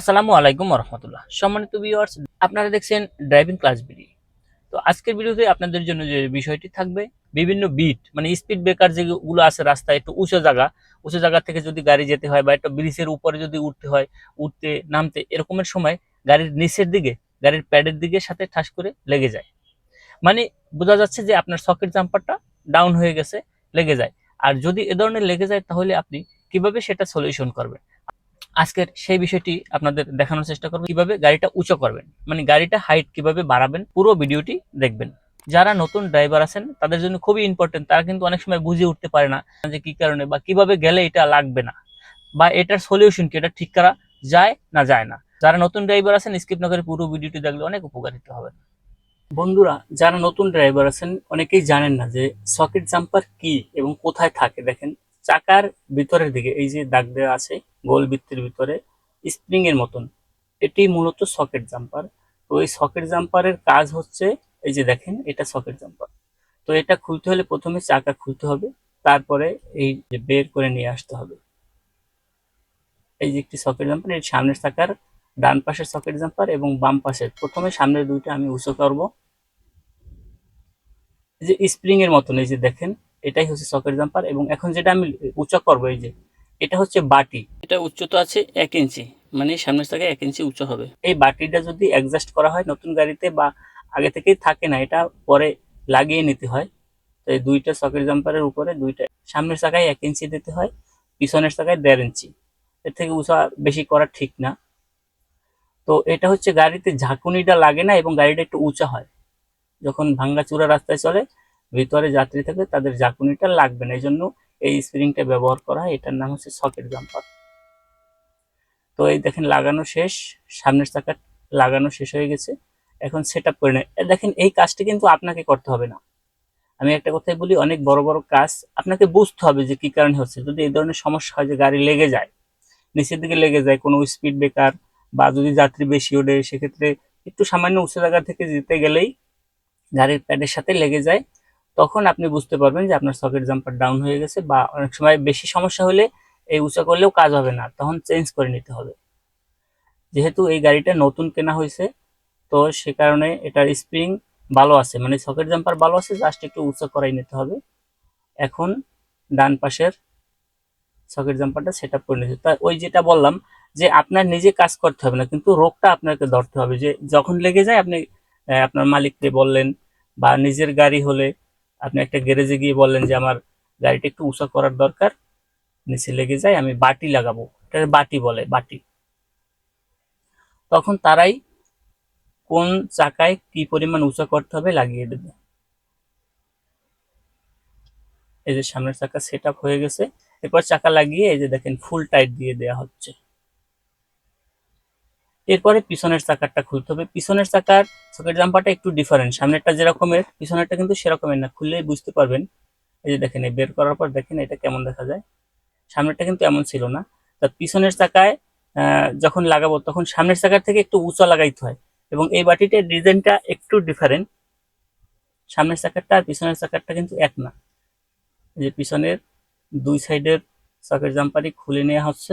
আসসালামু আলাইকুম রহমতুল্লাহ সম্মানিত ভিউয়ার্স আপনারা দেখছেন ড্রাইভিং ক্লাস বিডি তো আজকের ভিডিওতে আপনাদের জন্য যে বিষয়টি থাকবে, বিভিন্ন বিট মানে স্পিড ব্রেকার যেগুলো আছে রাস্তায়, একটু উঁচু জায়গা উঁচু জায়গা থেকে যদি গাড়ি যেতে হয় বা একটা ব্রিজের উপরে যদি উঠতে হয়, উঠতে, নামতে, এরকমের সময় গাড়ির নিচের দিকে, গাড়ির প্যাডের দিকে সাথে ঠাস করে লেগে যায়। মানে বোঝা যাচ্ছে যে আপনার সকেট জাম্পারটা ডাউন হয়ে গেছে, লেগে যায়। আর যদি এ ধরনের লেগে যায়, তাহলে আপনি কীভাবে সেটা সলিউশন করবেন? আজকের সেই বিষয়টি আপনাদের দেখানোর চেষ্টা করব। কীভাবে গাড়িটা উঁচু করবেন মানে গাড়িটা হাইট কীভাবে বাড়াবেন, পুরো ভিডিওটি দেখবেন। যারা নতুন ড্রাইভার আছেন, তাদের জন্য খুবই ইম্পর্টেন্ট তারা কিন্তু অনেক সময় বুঝে উঠতে পারে না যে কি কারণে বা কীভাবে গেলে এটা লাগবে না বা এটার সলিউশন কি, এটা ঠিক করা যায় না যায় না। যারা নতুন ড্রাইভার আছেন স্কিপ না করে পুরো ভিডিওটি দেখলে অনেক উপকারিত হবে। বন্ধুরা, যারা নতুন ড্রাইভার আছেন, অনেকেই জানেন না যে সকেট জাম্পার কি এবং কোথায় থাকে, দেখেন। চাকার ভিতরের দিকে, এই যে দাগ দেওয়া আছে, গোল বৃত্তের ভিতরে স্প্রিং এর মতন। এটি মূলত সকেট জাম্পার তো এই সকেট জাম্পারের কাজ হচ্ছে, এই যে দেখেন, এটা সকেট জাম্পার তো এটা খুলতে হলে প্রথমে চাকা খুলতে হবে, তারপরে এই যে বের করে নিয়ে আসতে হবে। এই যে একটি সকেট জাম্পার এর সামনের চাকার ডান পাশের সকেট জাম্পার এবং বাম পাশের। প্রথমে সামনের দুইটা আমি উঁচু করব। যে স্প্রিং এর মতন, এই যে দেখেন এটাই হচ্ছে সকেট জাম্পার এবং এখন যেটা আমি উঁচা করব এই যে এটা হচ্ছে বাটি। এটা উচ্চতা আছে এক ইঞ্চি মানে সামনের থেকে এক ইঞ্চি উঁচু হবে। এই বাটিটা যদি অ্যাডজাস্ট করা হয় নতুন গাড়িতে বা আগে থেকেই থাকে না এটা পরে লাগিয়ে নিতে হয়। তো এই দুইটা সকেট জাম্পারের উপরে দুইটা সামনের চাকায় এক ইঞ্চি দিতে হয় পিছনের চাকায় দেড় ইঞ্চি। এর থেকে উঁচা বেশি করা ঠিক না। তো এটা হচ্ছে গাড়িতে ঝাঁকুনিটা লাগে না এবং গাড়িটা একটু উঁচা হয়। যখন ভাঙ্গা চূড়া রাস্তায় চলে ভিতরে যাত্রী থাকে, তাদের ঝাঁকুনিটা লাগবে না। এই জন্য এই স্প্রিংটা ব্যবহার করা হয়। এটার নাম হচ্ছে সকেট জাম্পার। তো এই দেখেন, লাগানো শেষ। সামনের চাকা লাগানো শেষ হয়ে গেছে। এখন সেট আপ করে নেয়। দেখেন, এই কাজটি কিন্তু আপনাকে করতে হবে না। আমি একটা কথাই বলি, অনেক বড় বড় কাজ আপনাকে বুঝতে হবে যে কি কারণে হচ্ছে। যদি এই ধরনের সমস্যা হয় যে গাড়ি লেগে যায়, নিচের দিকে লেগে যায়, কোনো স্পিড ব্রেকার বা যদি যাত্রী বেশি ওঠে, সেক্ষেত্রে একটু সামান্য উঁচু জায়গা থেকে যেতে গেলেই গাড়ির প্যাডের সাথে লেগে যায়। তখন আপনি বুঝতে পারবেন যে আপনার সকেট জাম্পার ডাউন হয়ে গেছে বা অনেক সময় বেশি সমস্যা হলে এই উঁচা করলেও কাজ হবে না, তখন চেঞ্জ করে নিতে হবে। যেহেতু এই গাড়িটা নতুন কেনা হয়েছে, তো সে কারণে এটার স্প্রিং ভালো আছে মানে সকেট জাম্পার ভালো আছে জাস্ট একটু উঁচা করাই নিতে হবে। এখন ডান পাশের সকেট জাম্পারটা সেট আপ করে নিতে তা ওই যেটা বললাম যে আপনার নিজে কাজ করতে হবে না, কিন্তু রোগটা আপনাকে ধরতে হবে যে যখন লেগে যায় আপনি আপনার মালিককে বললেন বা নিজের গাড়ি হলে আপনি একটা গ্যারেজে গিয়ে বললেন যে, আমার গাড়িটা একটু উঁচা করার দরকার, নিচে লেগে যায়, আমি বাটি লাগাবো। এটা বাটি বলে, বাটি। তখন তারাই কোন চাকায় কি পরিমাণ উঁচা করতে হবে লাগিয়ে দেবে। এই যে সামনের চাকা সেট হয়ে গেছে, এরপর চাকা লাগিয়ে এই যে দেখেন ফুল টাইট দিয়ে দেওয়া হচ্ছে। এরপরে পিছনের চাকারটা খুলতে হবে। পিছনের চাকার সকেট জাম্পারটা একটু ডিফারেন্ট সামনেরটা যেরকমের, পিছনেরটা কিন্তু সেরকমের না। খুললেই বুঝতে পারবেন। এই যে দেখেন, এই বের করার পর দেখেন, এটা কেমন দেখা যায়। সামনেরটা কিন্তু এমন ছিল না। তা পিছনের চাকায় যখন লাগাবো, তখন সামনের চাকার থেকে একটু উঁচা লাগাইতে হয়। এবং এই বাটিটার ডিজাইনটা একটু ডিফারেন্ট সামনের চাকারটা আর পিছনের চাকারটা কিন্তু এক না। যে পিছনের দুই সাইডের চাকের জাম্পারই খুলে নেওয়া হচ্ছে।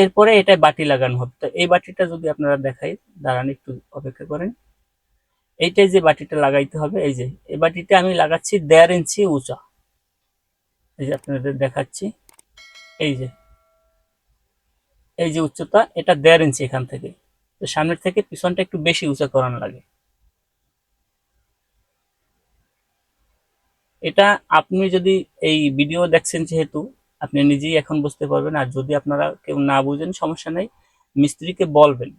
এরপরে এটা বাটি লাগানো হবে। তো এই বাটিটা যদি আপনারা দেখাই, দাঁড়ান একটু অপেক্ষা করেন। এইটাই যে বাটিটা লাগাইতে হবে, এই যে, এই বাটিটা আমি লাগাচ্ছি দেড় ইঞ্চি উঁচা। এই যে আপনাদের দেখাচ্ছি, এই যে এই যে উচ্চতা, এটা দেড় ইঞ্চি এখান থেকে। তো সামনের থেকে পিছনটা একটু বেশি উঁচা করানো লাগে। এটা আপনি যদি এই ভিডিও দেখছেন যেহেতু আপনি নিজেই এখন বুঝতে পারবেন। আর যদি আপনারা কেউ না বুঝেন, সমস্যা নেই। মিস্ত্রিকে বলবেন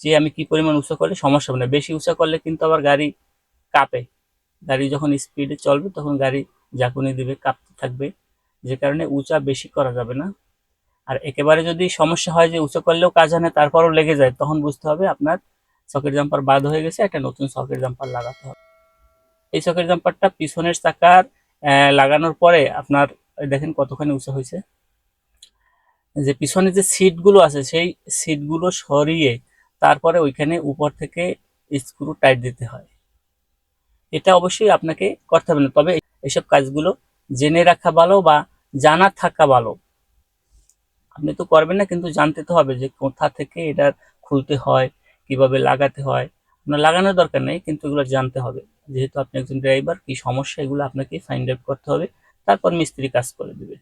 যে, আমি কি পরিমাণ উঁচা করলে সমস্যা হবে না। বেশি উঁচা করলে কিন্তু আবার গাড়ি কাঁপে। গাড়ি যখন স্পিডে চলবে, তখন গাড়ি ঝাঁকুনি দিবে, কাঁপতে থাকবে। যে কারণে উঁচা বেশি করা যাবে না। আর একেবারে যদি সমস্যা হয় যে, উঁচু করলেও কাজ হয় না, তারপরও লেগে যায়, তখন বুঝতে হবে আপনার সকেট জাম্পার বাদ হয়ে গেছে, একটা নতুন সকেট জাম্পার লাগাতে হবে। এই সকেট জাম্পারটা পিছনের চাকার লাগানোর পরে আপনার দেখেন কতখানি উঁচু হয়েছে। যে পিছনে যে সিটগুলো আছে, সেই সিটগুলো সরিয়ে তারপরে ওইখানে উপর থেকে স্ক্রু টাইট দিতে হয়। এটা অবশ্যই আপনাকে করতে হবে না। তবে এসব কাজগুলো জেনে রাখা ভালো বা জানা থাকা ভালো। আপনি তো করবেন না, কিন্তু জানতে তো হবে যে কোথা থেকে এটা খুলতে হয়, কীভাবে লাগাতে হয়। আপনার লাগানোর দরকার নেই, কিন্তু এগুলো জানতে হবে। যেহেতু আপনি একজন ড্রাইভার কি সমস্যা এগুলো আপনাকে ফাইন্ড আউট করতে হবে। তারপর মিস্ত্রি কাজ করে দিবে।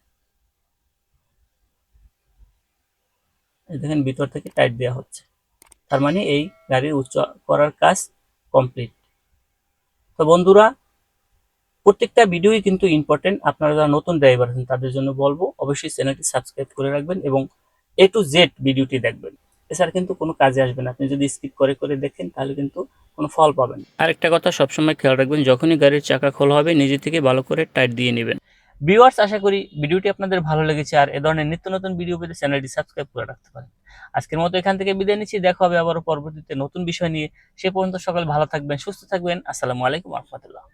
দেখেন, ভিতর থেকে টাইট দেওয়া হচ্ছে। তার মানে এই গাড়ির উচ্চ করার কাজ কমপ্লিট। তো বন্ধুরা, প্রত্যেকটা ভিডিওই কিন্তু ইম্পর্টেন্ট আপনারা যারা নতুন ড্রাইভার আছেন, তাদের জন্য বলব, অবশ্যই চ্যানেলটি সাবস্ক্রাইব করে রাখবেন এবং এ টু জেড ভিডিওটি দেখবেন। এছাড়া কিন্তু কোনো কাজে আসবে না। আপনি যদি স্কিপ করে করে দেখেন, তাহলে কিন্তু কোনো ফল পাবেন আরেকটা কথা সবসময় খেয়াল রাখবেন, যখনই গাড়ির চাকা খোলা হবে, নিজে থেকে ভালো করে টাইট দিয়ে নেবেন। ভিউয়ার্স আশা করি ভিডিওটি আপনাদের ভালো লেগেছে আর এ ধরনের নিত্য নতুন ভিডিও পেতে চ্যানেলটি সাবস্ক্রাইব করে রাখতে পারেন। আজকের মতো এখান থেকে বিদায় নিচ্ছি, দেখা হবে আবারও পরবর্তীতে নতুন বিষয় নিয়ে। সে পর্যন্ত সকাল ভালো থাকবেন, সুস্থ থাকবেন। আসসালামু আলাইকুম রহমতুল্লাহ।